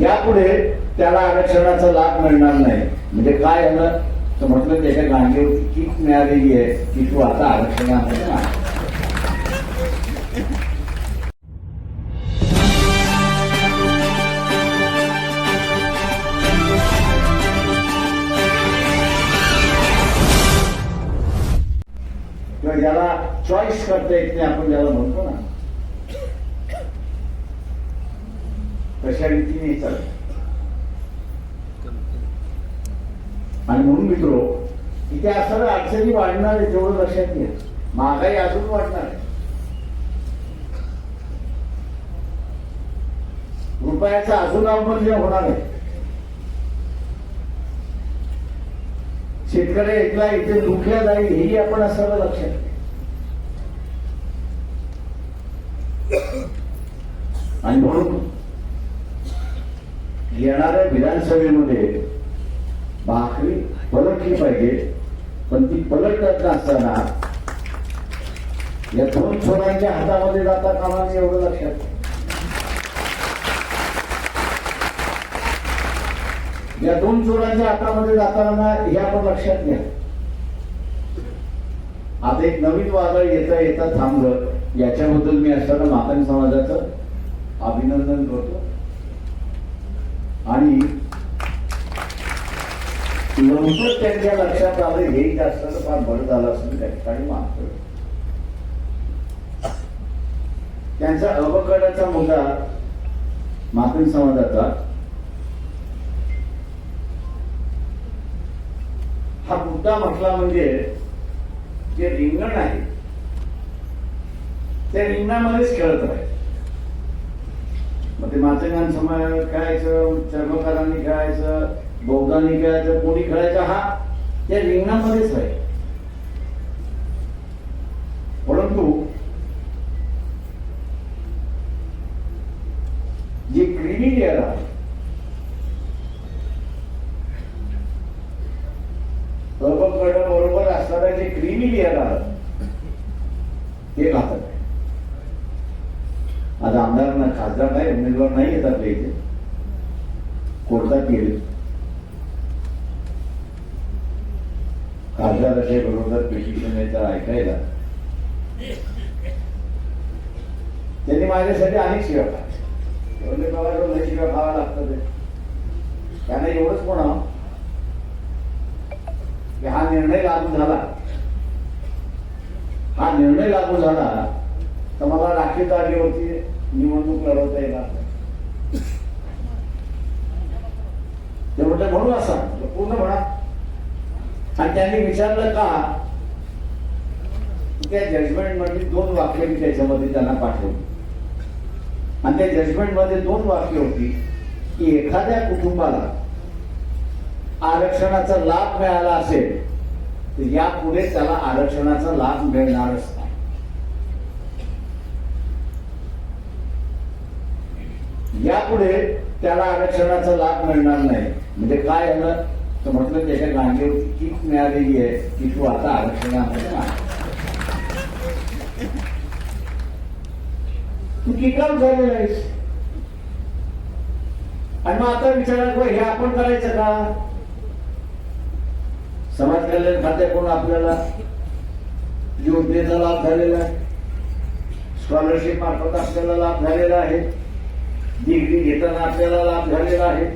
यापुढे त्याला आरक्षणाचा लाभ मिळणार नाही. म्हणजे काय झालं तर म्हटलं त्याच्या गांडीवरती किट मिळालेली आहे. की तू आता आरक्षणामध्ये नाही किंवा ज्याला चॉईस करता येत नाही आपण ज्याला म्हणतो ना तशा रीतीने चालत. आणि म्हणून मित्रो इथे असणाऱ्या अडचणी वाढणार आहे तेवढं लक्षात घ्या. महागाई अजून वाढणार आहे. रुपयाचा अजून अवमूल्य होणार आहे. शेतकरी एकला इथे दुखल्या जाईल हेही आपण असं लक्षात घ्या. आणि म्हणून येणाऱ्या विधानसभेमध्ये भाकरी पलटली पाहिजे पण ती पलटत नसताना या दोन सोनांच्या हातामध्ये जाता कामा एवढं लक्षात. या दोन चोरांच्या हातामध्ये जाताना हे आपण लक्षात घ्या. आता एक नवीन वादळ येता येता थांबलं याच्याबद्दल मी असताना मातंग समाजाचं अभिनंदन करतो. आणि लवकर त्यांच्या लक्षात आलं हे जास्त तर फार बरं झालं असं त्या ठिकाणी मानतो त्यांचा अवकडाचा मुद्दा मातंग समाजाचा हा मुद्दा म्हटला म्हणजे जे रिंगण आहे त्या रिंगणामध्येच खेळत राहील मग ते समाज खेळायचं चर्मकारांनी खेळायचं बौद्धांनी खेळायचं कोणी खेळायचं हा त्या रिंगणामध्येच आहे. परंतु जे क्रिमी आहे बरोबर बरोबर असणारा जे क्रिमी लेअर आहे ते घातक आहे आता आमदारांना खासदार नाही उमेदवार नाही येत आपल्या इथे. कोर्टात गेले. असे बरोबर पिटिशन येतं ऐकायला. त्यांनी माझ्यासाठी अनेक शिव्या खाल्ल्या. म्हणजे एवढे बाबा लय शिव्या खावा लागतात ते. त्यांना एवढंच म्हणा की हा निर्णय लागू झाला. हा निर्णय लागू झाला तर मला राखीव जागेवरती निवडणूक लढवता येणार ते म्हटलं म्हणू असा पूर्ण म्हणा. आणि त्यांनी विचारलं का? त्या जजमेंटमध्ये दोन वाक्य मी त्याच्यामध्ये त्यांना पाठवली. आणि त्या जजमेंटमध्ये दोन वाक्य होती की एखाद्या कुटुंबाला आरक्षणाचा लाभ मिळाला असेल तर यापुढे त्याला आरक्षणाचा लाभ मिळणारच नाही यापुढे त्याला आरक्षणाचा लाभ मिळणार नाही. म्हणजे काय झालं? तर म्हटलं त्याच्या गांडीवरती किक मिळालेली आहे की तू आता आरक्षणामध्ये तू किकाम झालेला आहेस? आणि मग आता विचारायला हे आपण करायचं का? समाज कल्याण खात्याकडून आपल्याला? योजनेचा लाभ झालेला आहे. स्कॉलरशिप मार्फत आपल्याला लाभ झालेला आहे. डिग्री घेताना आपल्याला लाभ झालेला आहे.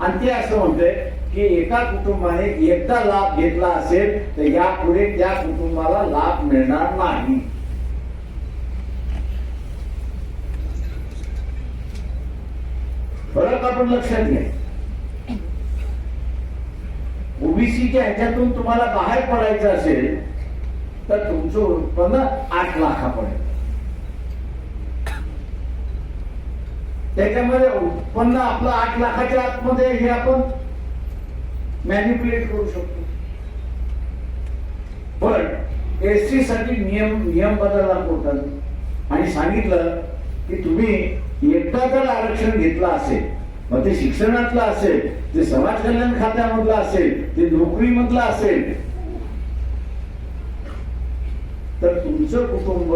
आणि ते असं म्हणतंय की एका कुटुंबाने एकदा लाभ घेतला असेल तर यापुढे त्या कुटुंबाला लाभ मिळणार नाही. फरक आपण लक्षात घ्या. ओबीसीच्या ह्याच्यातून तुम्हाला बाहेर पडायचं असेल तर तुमचं उत्पन्न आठ लाखापर्यंत. त्याच्यामध्ये उत्पन्न आपलं आठ लाखाच्या आतमध्ये हे आपण मॅनिप्युलेट करू शकतो. पण एसटी साठी नियम नियम बदलला कोर्टाने. आणि सांगितलं की तुम्ही एकदा जर आरक्षण घेतलं असेल मग ते शिक्षणातलं असेल ते समाज कल्याण खात्यामधलं असेल ते नोकरीमधलं असेल तर तुमचं कुटुंब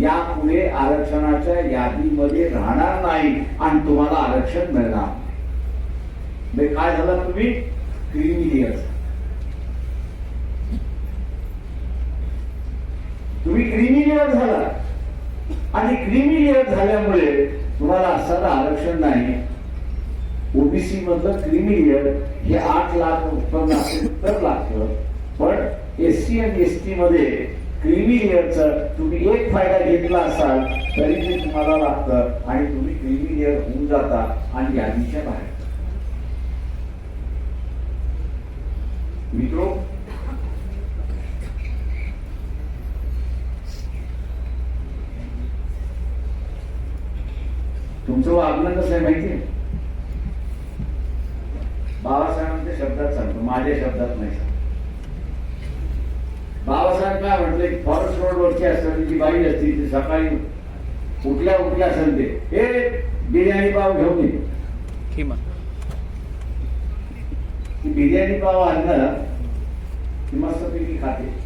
यापुढे आरक्षणाच्या यादीमध्ये राहणार नाही आणि तुम्हाला आरक्षण मिळणार म्हणजे काय झालं तुम्ही? क्रिमिलियर तुम्ही क्रिमिलियर झाला. आणि क्रिमिलियर झाल्यामुळे तुम्हाला असताना आरक्षण नाही. ओबीसी मधलं क्रिमिलियर हे आठ लाख उत्पन्न असेल तर लागतं. पण एस सी आणि एस टी क्रिमी लेअरचं तुम्ही एक फायदा घेतला असाल तरी ते तुम्हाला लागतं आणि तुम्ही क्रिमिलियर होऊन जाता आणि यादीच्या बाहेर. मित्रो? तुमचं वागणं कसं आहे माहितीये बाबासाहेबांच्या शब्दात सांगतो माझ्या शब्दात नाही सांगतो. बाबासाहेब काय म्हटले फॉरेस्ट रोड वरची असताना जी बाई असती ती सकाळी उठल्या उठल्या असेल ते हे बिर्याणी पाव घेऊन ये ती बिर्याणी पाव आणलं की मस्तपैकी खाते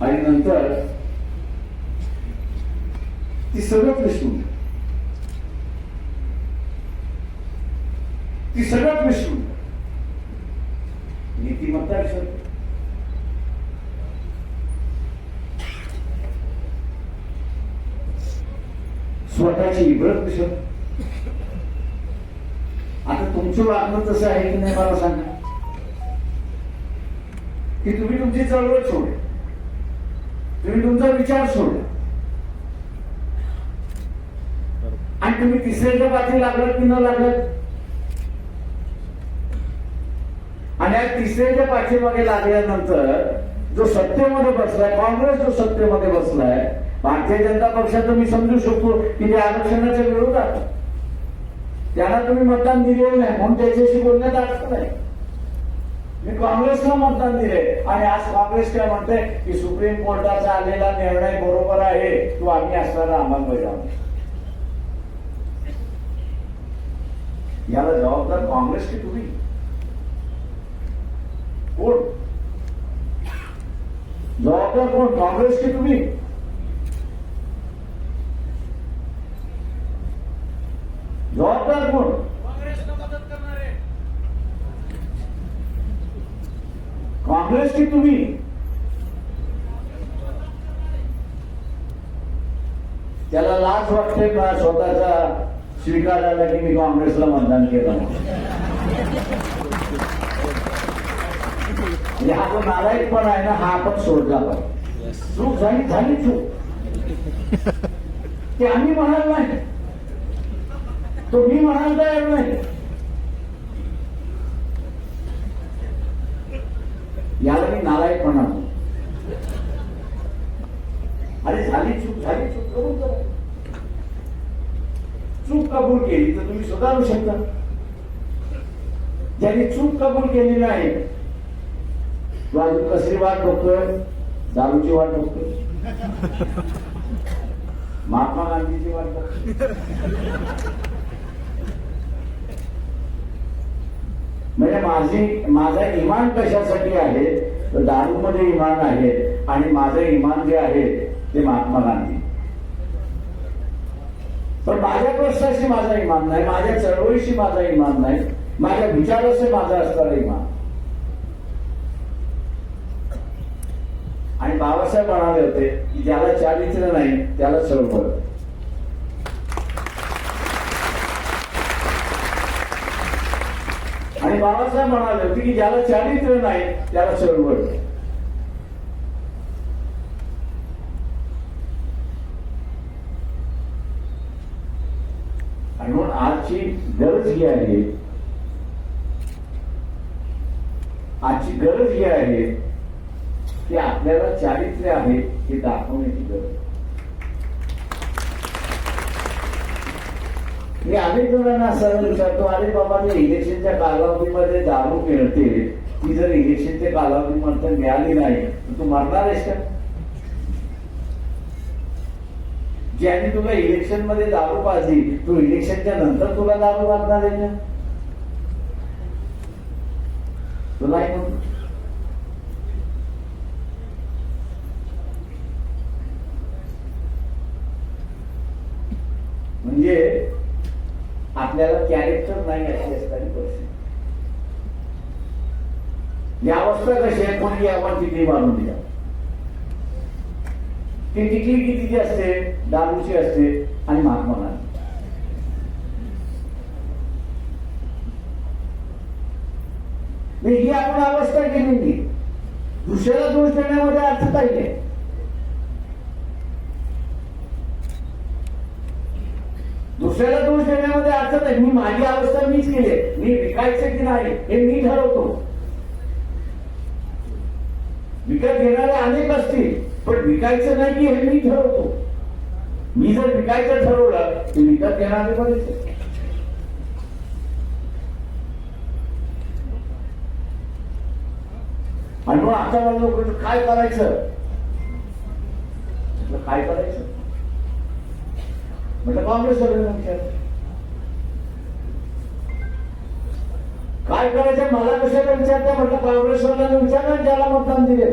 आणि नंतर ती सगळं विसरून. ती सगळं विसरून. नीतिमत्ता विसरते स्वतःची इब्रत विसरते आता तुमचं वागणं तसं आहे की नाही मला सांगा. की तुम्ही तुमची चळवळ सोड तुम्ही तुमचा विचार सोड आणि तुम्ही तिसऱ्याच्या पाठी लागलात की न लागलात? आणि या तिसऱ्याच्या पाठीमागे लागल्यानंतर जो सत्तेमध्ये बसलाय काँग्रेस जो सत्तेमध्ये बसलाय भारतीय जनता पक्षाचं मी समजू शकतो की ते आरक्षणाच्या विरोधात. त्यांना तुम्ही मतदान दिलेलं नाही म्हणून त्याच्याशी बोलण्यात अडचण नाही. मी काँग्रेसला मतदान दिले आणि आज काँग्रेस काय म्हणते की सुप्रीम कोर्टाचा आलेला निर्णय बरोबर आहे तो आम्ही असताना अंमलबजावणी याला जबाबदार काँग्रेस की तुम्ही? कोण? जबाबदार कोण? काँग्रेस की तुम्ही? जबाबदार कोण काँग्रेस की तुम्ही. त्याला लाज वाटते का स्वतःचा स्वीकारायला की मी काँग्रेसला मतदान केलं. म्हणजे हा जो नालायक पण आहे ना हा आपण सोडला पाहिजे चूक झाली झाली चूक. ते आम्ही म्हणाल नाही. तुम्ही म्हणाल तयार नाही याला मी नालायक म्हणालो. अरे झाली चूक झाली चूक करून चूक कबूल केली तर तुम्ही सुधारू शकता. ज्यांनी चूक कबूल केली नाही तो अजून कसली वाट बघतोय? दारूची वाट बघतोय? महात्मा गांधीची वाट बघतोय? म्हणजे माझी माझा इमान कशासाठी आहे? तर दारूमध्ये इमान आहे. आणि माझं इमान जे आहे ते महात्मा गांधी. पण माझ्या प्रश्नाशी माझा इमान नाही माझ्या चळवळीशी माझा इमान नाही माझ्या विचाराशी माझा असणारा इमान. आणि बाबासाहेब म्हणाले होते की ज्याला चारित्र नाही त्याला चळवळ आणि बाबासाहेब म्हणाले होते की ज्याला चारित्र्य नाही त्याला चळवळ आणि म्हणून आजची गरज ही आहे आजची गरज ही आहे की आपल्याला चारित्र्य आहे हे दाखवण्याची गरज. मी अनेक जणांना असं विचारतो अरे बाबा मी इलेक्शनच्या कालावधीमध्ये दारू मिळते. ती जर इलेक्शनच्या कालावधीमध्ये मिळाली नाही तर तू मरणार आहेस का? ज्याने तुला इलेक्शनमध्ये दारू पाहिजे तू इलेक्शनच्या नंतर तुला दारू वाजणार आहे का तुला म्हणजे आपल्याला कॅरेक्टर नाही अशी असणारी परिस्थिती. या अवस्था कशी आहे कोणी आपण तिथे मारून दिला. ती टिकली कितीची असते दारूची असते आणि महात्मा गांधी. म्हणजे ही आपण अवस्था केलेली दुसऱ्याला दोष देण्यामध्ये अर्थ काही नाही. दुसऱ्याला विकायचं नाही मी माझी अवस्था मीच केली. मी विकायचं की नाही हे मी ठरवतो. विकत घेणारे अनेक असतील पण विकायचं नाही की हे मी ठरवतो. मी जर विकायचं ठरवलं तर विकत घेणारे बरेच आणि मग आता लोक काय करायचं? काय करायचं? म्हटलं काँग्रेस काय करायचं मला कशाला विचारते म्हटलं काँग्रेसवाल्यांना विचारलं ज्याला मतदान दिले.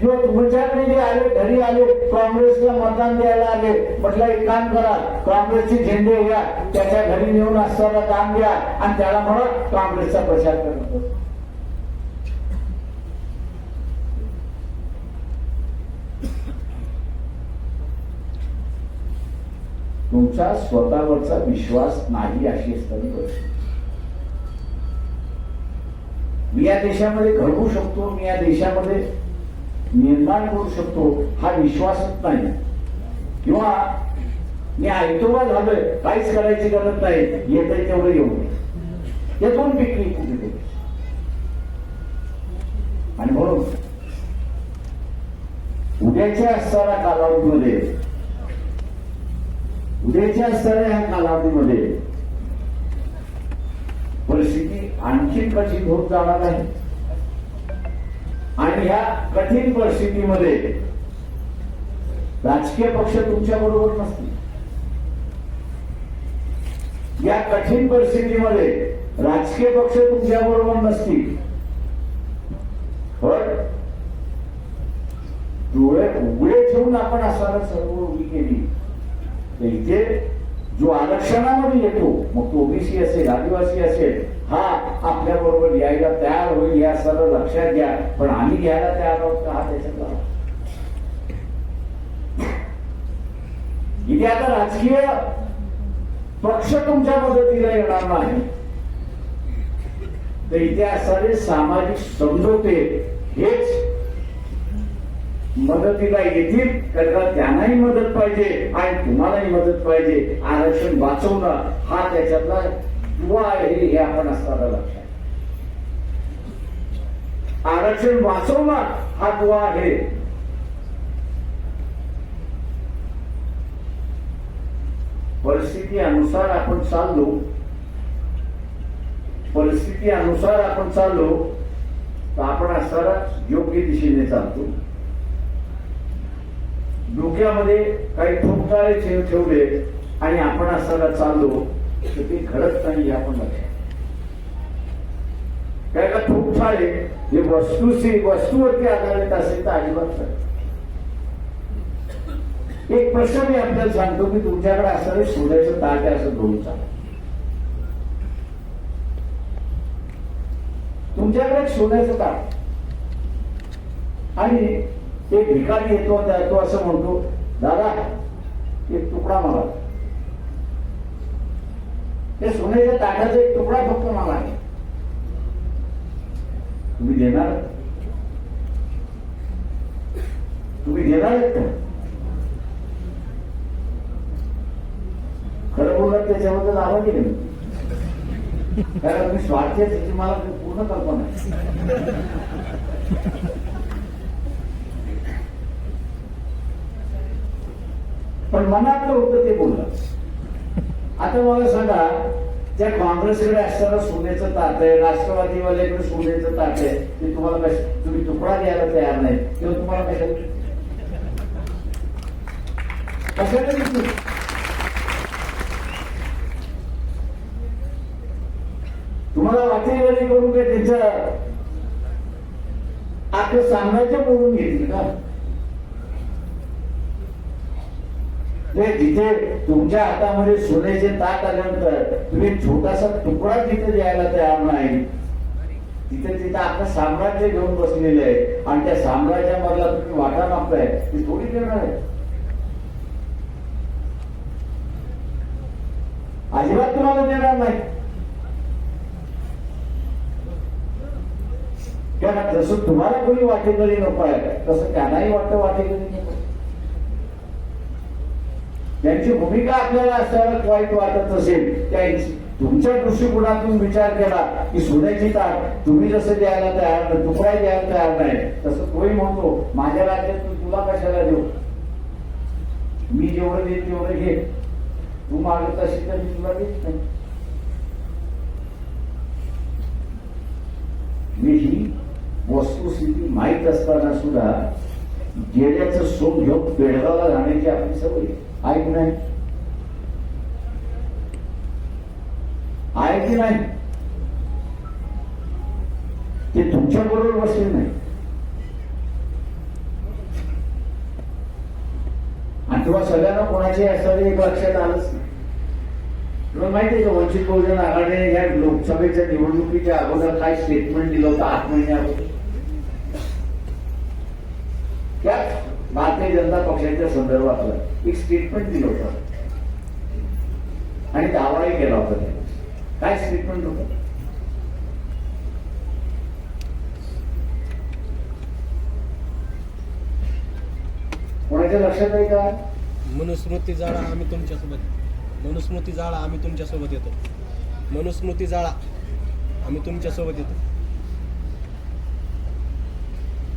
किंवा तुमच्याकडे जे आले घरी आले काँग्रेसला मतदान द्यायला आले म्हटलं एक काम करा काँग्रेसचे झेंडे घ्या त्याच्या घरी नेऊन असताना काम घ्या आणि त्याला म्हणा काँग्रेसचा प्रचार करतो. तुमचा स्वतःवरचा विश्वास नाही अशी असताना गोष्ट मी या देशामध्ये घडवू शकतो मी या देशामध्ये निर्माण करू शकतो हा विश्वासच नाही. किंवा मी ऐकतोबा झालोय काहीच करायची गरज नाही येत आहे तेवढं येऊ या दोन पिकली कुठे आणि म्हणून उद्याच्या असणाऱ्या कालावधीमध्ये उद्याच्या असणाऱ्या ह्या कालावधीमध्ये. परिस्थिती आणखी कठीण होत जाणार आहे. आणि ह्या कठीण परिस्थितीमध्ये राजकीय पक्ष तुमच्या बरोबर नसतील. या कठीण परिस्थितीमध्ये राजकीय पक्ष तुमच्या बरोबर नसतील. पण डोळे उघडे ठेवून आपण असणारा सर्व उभी केली. इथे जो आरक्षणामध्ये येतो मग तो ओबीसी असेल आदिवासी असेल हा आपल्या बरोबर यायला तयार होईल या सर्व लक्षात घ्या. पण आम्ही घ्यायला तयार आहोत का हा त्याच्यातला इथे आता राजकीय पक्ष तुमच्या मदतीला येणार नाही. तर इथे असणारे सामाजिक समजोते हेच मदतीला येतील कारण त्यांनाही मदत पाहिजे आणि तुम्हालाही मदत पाहिजे. आरक्षण वाचवणं हा त्याच्यातला दुवा आहे हे आपण असताना लक्षात आरक्षण वाचवणं हा दुवा आहे. परिस्थिती अनुसार आपण चाललो. परिस्थिती अनुसार आपण चाललो तर आपण असताना योग्य दिशेने चालतो. डोक्यामध्ये काही ठोकताळे ठेवले आणि आपण असायला चाललो तर ते घडत नाही आपण लक्षात काय का ठोकताळे हे वस्तूशी वस्तूवरती आधारित असेल तर अजिबात नाही. एक प्रश्न मी आपल्याला सांगतो की तुमच्याकडे असणारे सोन्याचं ताट आहे असं दोन चाल तुमच्याकडे शोधायचं सोन्याचं ताट. आणि ते भिकारी येतो त्या- तो असं म्हणतो दादा एक तुकडा मला ते सोन्याच्या ताटाचा एक तुकडा फक्त मला आहे. तुम्ही देणार? तुम्ही देणार आहेत का? खरं बोलत त्याच्याबद्दल आवाज गेले कारण तुम्ही स्वार्थी त्याची मला पूर्ण कल्पना आहे. पण मनातलं होतं ते बोललं. आता मला सांगा त्या काँग्रेसकडे असताना सोन्याचं ताट आहे राष्ट्रवादीवाल्याकडे सोन्याचं ताट आहे ते तुम्हाला कश तुम्ही तुकडा द्यायला तयार नाही किंवा तुम्हाला कशा कशाने तुम्हाला वाटेवारी करून काय त्यांचं आता सांगायचं बोलून घेतील का? ते जिथे तुमच्या हातामध्ये सोन्याचे ताट आल्यानंतर तुम्ही छोटासा तुकडा तिथे द्यायला तयार नाही. तिथे तिथं आता साम्राज्य घेऊन बसलेले आहे. आणि त्या साम्राज्यामधला तुम्ही वाटा मागताय. ती थोडी देणार आहे. अजिबात तुम्हाला देणार नाही. कारण जसं तुम्हाला कोणी वाटेकरी नको आहे तसं त्यांनाही वाटतं वाटेकरी. त्यांची भूमिका आपल्याला असताना वाईट वाटत असेल त्यांची तुमच्या दृष्टिकोनातून विचार केला की सोन्याची ताट तुम्ही जसं द्यायला तयार नाही तुकडाही द्यायला तयार नाही तसं तोही म्हणतो माझ्या राज्यात तुला कशाला देऊ? मी जेवढं देत तेवढं घे. तू मागत असेल तर मी तुला देत नाही. मी ही वस्तुस्थिती माहीत असताना सुद्धा गेल्याचं सोन घेऊन बेळगावला जाण्याची आपली सवय आहे. आहे की नाही? आहे की नाही? ते तुमच्या बरोबर बसले नाही. आणि तेव्हा सगळ्यांना कोणाचे असं एक लक्षात आलंच नाही. तुला माहिती आहे का वंचित बहुजन आघाडीने या लोकसभेच्या निवडणुकीच्या अगोदर काय स्टेटमेंट दिलं होतं आठ महिन्या अगोदर त्या भारतीय जनता पक्षाच्या संदर्भातलं एक स्टेटमेंट दिलं होतं. आणि दावाही केला होता त्याने. काय स्टेटमेंट होत? कोणाच्या लक्षात आहे का? मनुस्मृती जाळा आम्ही तुमच्यासोबत मनुस्मृती जाळा आम्ही तुमच्यासोबत येतो. मनुस्मृती जाळा आम्ही तुमच्यासोबत येतो.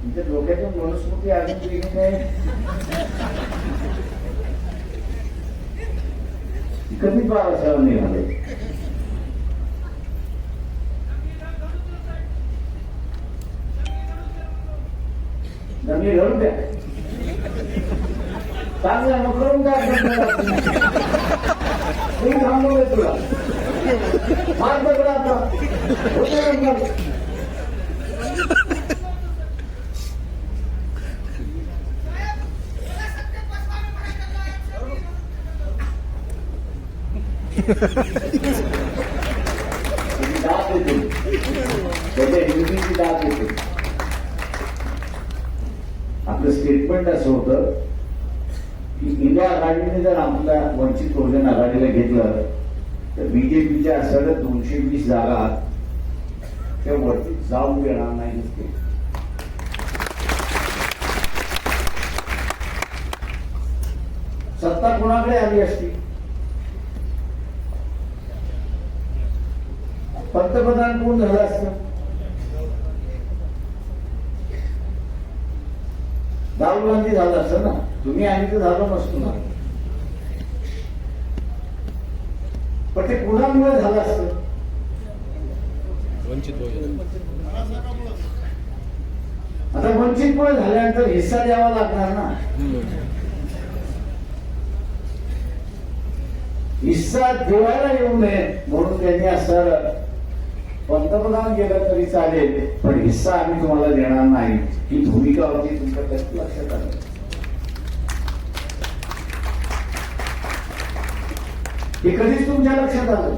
तुमच्या डोक्यातून मनुस्मृती अजून गेली नाही कमी पावसाळा निघाले जमीन घालून द्या चांगला मग करून द्या मी थांबवलंय तुला मार पकडा आता होते नंबर. त्याची दात येते त्याच्या हिंदीची दात येते आपलं स्टेटमेंट असं होतं की इंडिया आघाडीने जर आपल्या वंचित बहुजन आघाडीला घेतलं तर बीजेपीच्या असलेल्या दोनशे वीस जागा त्या वरती जाऊ देणार नाही सत्ता कोणाकडे आली असती? पंतप्रधान कोण झालं असतं? राहुल गांधी झालं असतं ना? तुम्ही आम्ही तर झालो नसतो ना? पण ते कुणामुळे झालं असतं. आता वंचितमुळे झाल्यानंतर हिस्सा द्यावा लागणार ना? हिस्सा देवायला येऊ नये म्हणून त्यांनी असं पंतप्रधान गेलं तरी चालेल पण हिस्सा आम्ही तुम्हाला देणार नाही. ही भूमिका होती तुमच्या कशी लक्षात आलं. हे कधीच तुमच्या लक्षात आलं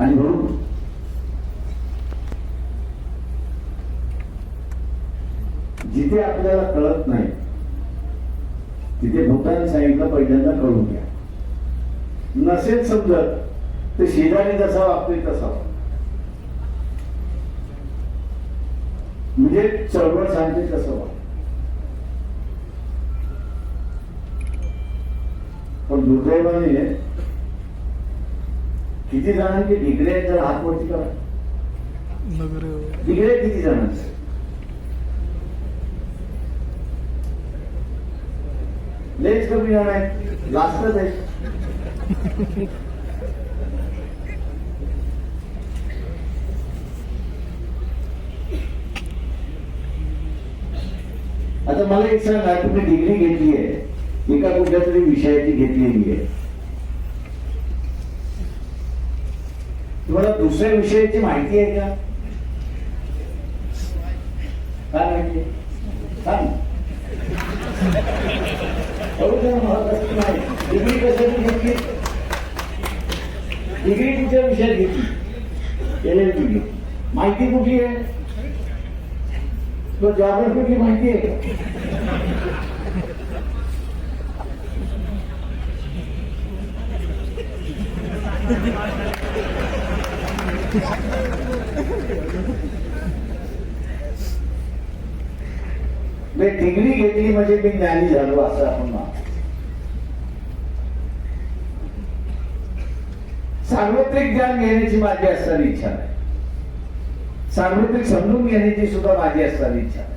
आणि म्हणून जिथे आपल्याला कळत नाही तिथे भूतान साहेबला पहिल्यांदा कळून घ्या नसेल समजत तर शेजारी जसा वागतोय तसा. म्हणजे चळवळ सांगते तसं वाग. पण दुर्दैवाने किती जणांचे डिग्रे जर हात वरती करा डिग्रे किती जणांचे लेच कमी येणार आहेत. लास्टच आहे आता मला एक सांगा तुम्ही डिग्री घेतली आहे. एका कुठल्या तरी विषयाची घेतलेली आहे. तुम्हाला दुसऱ्या विषयाची माहिती आहे का? काय माहिती आहे? सांग. द्या नाही. डिग्री कशाची घेतली डिग्री कुठच्या विषयात घेतली एल एल डिग्री माहिती कुठली आहे तो जॉग्रफीची माहिती आहे का मी डिग्री घेतली म्हणजे मी ज्ञानी झालो असं आपण. सार्वत्रिक ज्ञान घेण्याची माझी असणारी इच्छा नाही. सार्वत्रिक समजून घेण्याची सुद्धा माझी असणारी इच्छा नाही.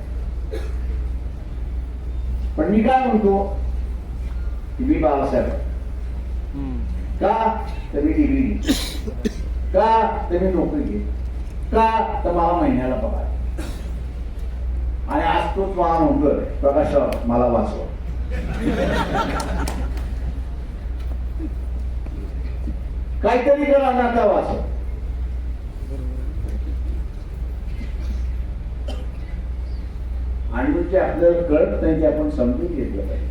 पण मी काय म्हणतो? की मी बाळासाहेब. आहे. का? तर मी डिग्री घेतली. का? तर मी नोकरी घेतली. का? तर मला महिन्याला पगार. आणि आज तोच मला म्हणतोय प्रकाश मला वाचव. काहीतरी करा नाता वाचव. आणि मग आपल्याला कळत नाही ते आपण समजून घेतलं पाहिजे.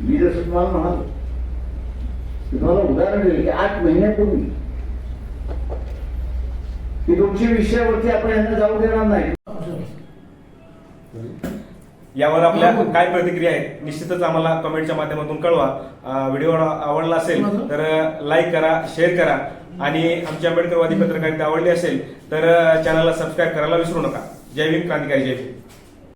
मी जसं तुम्हाला म्हणालो तुम्हाला उदाहरण दिलं की आठ महिन्यापूर्वी की तुमच्या विषयावरती आपण यांना जाऊ देणार नाही. यावर आपल्या काय प्रतिक्रिया आहेत निश्चितच आम्हाला कमेंटच्या माध्यमातून कळवा. व्हिडिओ आवडला असेल तर लाईक करा शेअर करा. आणि आमची आंबेडकरवादी पत्रकारिता आवडली असेल तर चॅनलला सबस्क्राईब करायला विसरू नका. जय भीम क्रांतिकारी जय भीम.